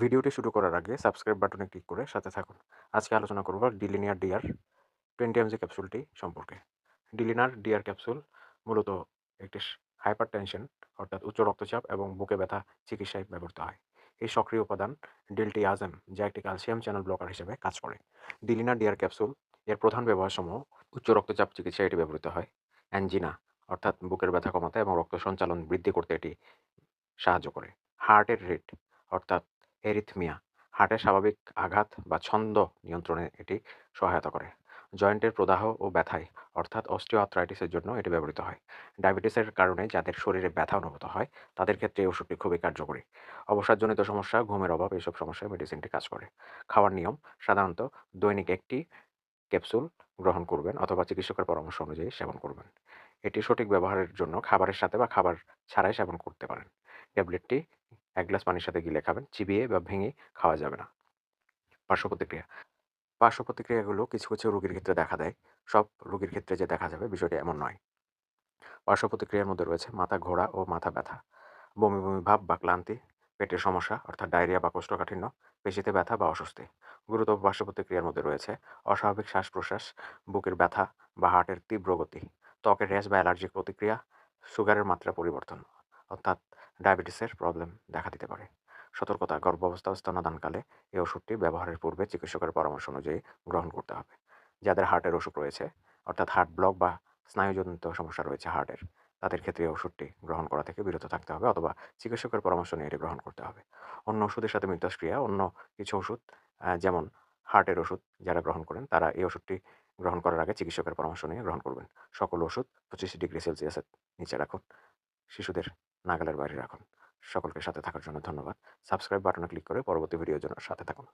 ভিডিওটি শুরু করার আগে সাবস্ক্রাইব বাটনে ক্লিক করে সাথে থাকুন। আজকে আলোচনা করব ডিলিনিয়ার ডিআর টোয়েন্টি এমজি ক্যাপসুলটি সম্পর্কে। ডিলিনার ডিআর ক্যাপসুল মূলত একটি হাইপার টেনশন অর্থাৎ উচ্চ রক্তচাপ এবং বুকে ব্যথা চিকিৎসায় ব্যবহৃত হয়। এই সক্রিয় উপাদান ডেলটিয়াজেম যা একটি ক্যালসিয়াম চ্যানেল ব্লকার হিসেবে কাজ করে। ডিলিনার ডিআর ক্যাপসুল এর প্রধান ব্যবহারসমূহ উচ্চ রক্তচাপ চিকিৎসায় এটি ব্যবহৃত হয়। অ্যাঞ্জিনা অর্থাৎ বুকের ব্যথা কমাতে এবং রক্ত সঞ্চালন বৃদ্ধি করতে এটি সাহায্য করে। হার্টের রেট, অর্থাৎ এরিথমিয়া। হার্টের স্বাভাবিক আঘাত বা ছন্দ নিয়ন্ত্রণে এটি সহায়তা করে। জয়েন্টের প্রদাহ ও ব্যথায়, অর্থাৎ অস্টিও আর্থ্রাইটিসের জন্য এটি ব্যবহৃত হয়। ডায়াবেটিসের কারণে যাদের শরীরে ব্যথা অনুভূত হয়, তাদের ক্ষেত্রে এই ওষুধটি খুবই কার্যকরী। অবসাদজনিত সমস্যা, ঘুমের অভাব, এসব সমস্যায় মেডিসিনটি কাজ করে। খাওয়ার নিয়ম, সাধারণত দৈনিক একটি ক্যাপসুল গ্রহণ করবেন অথবা চিকিৎসকের পরামর্শ অনুযায়ী সেবন করবেন। এটি সঠিক ব্যবহারের জন্য খাবারের সাথে বা খাবার ছাড়াই সেবন করতে পারেন। ট্যাবলেটটি এক গ্লাস পানির সাথে গিলে খাবেন। চিবিয়ে বা ভেঙে খাওয়া যাবে না। পার্শ্ব প্রতিক্রিয়া। পার্শ্ব প্রতিক্রিয়াগুলো কিছু কিছু রোগীর ক্ষেত্রে দেখা দেয়। সব রোগীর ক্ষেত্রে যে দেখা যাবে বিষয়টি এমন নয়। পার্শ্ব প্রতিক্রিয়ার মধ্যে রয়েছে মাথা ঘোরা ও মাথা ব্যথা। বমি বমি, ভাব বা ক্লান্তি, পেটের সমস্যা অর্থাৎ ডায়রিয়া বা কোষ্ঠকাঠিন্য, পেশিতে ব্যথা বা অস্বস্তি। গুরুতর পার্শ্ব প্রতিক্রিয়ার মধ্যে রয়েছে অস্বাভাবিক শ্বাস প্রশ্বাস বুকের ব্যথা বা হার্টের তীব্র গতি, ত্বকের র্যাশ বা অ্যালার্জিক প্রতিক্রিয়া, সুগারের মাত্রা পরিবর্তন, অর্থাৎ ডায়াবেটিসের প্রবলেম দেখা দিতে পারে। সতর্কতা, গর্ভাবস্থা ও স্তনদানকালে এই ওষুধটি ব্যবহারের পূর্বে চিকিৎসকের পরামর্শ অনুযায়ী গ্রহণ করতে হবে। যাদের হার্টের অসুখ রয়েছে, অর্থাৎ হার্ট ব্লক বা স্নায়ুজনিত সমস্যা রয়েছে হার্টের, তাদের ক্ষেত্রে এই ওষুধটি গ্রহণ করা থেকে বিরত থাকতে হবে অথবা চিকিৎসকের পরামর্শ নিয়ে এটি গ্রহণ করতে হবে। অন্য ওষুধের সাথে মিথস্ক্রিয়া অন্য কিছু ওষুধ যেমন হার্টের ওষুধ যারা গ্রহণ করেন, তারা এই ওষুধটি গ্রহণ করার আগে চিকিৎসকের পরামর্শ নিয়ে গ্রহণ করবেন। সকল ওষুধ পঁচিশ ডিগ্রি সেলসিয়াসের নিচে রাখুন। শিশুদের নাগালের বাইরে রাখুন। সকলকে সাথে থাকার জন্য ধন্যবাদ। সাবস্ক্রাইব বাটনে ক্লিক করে পরবর্তী ভিডিওর জন্য সাথে থাকুন।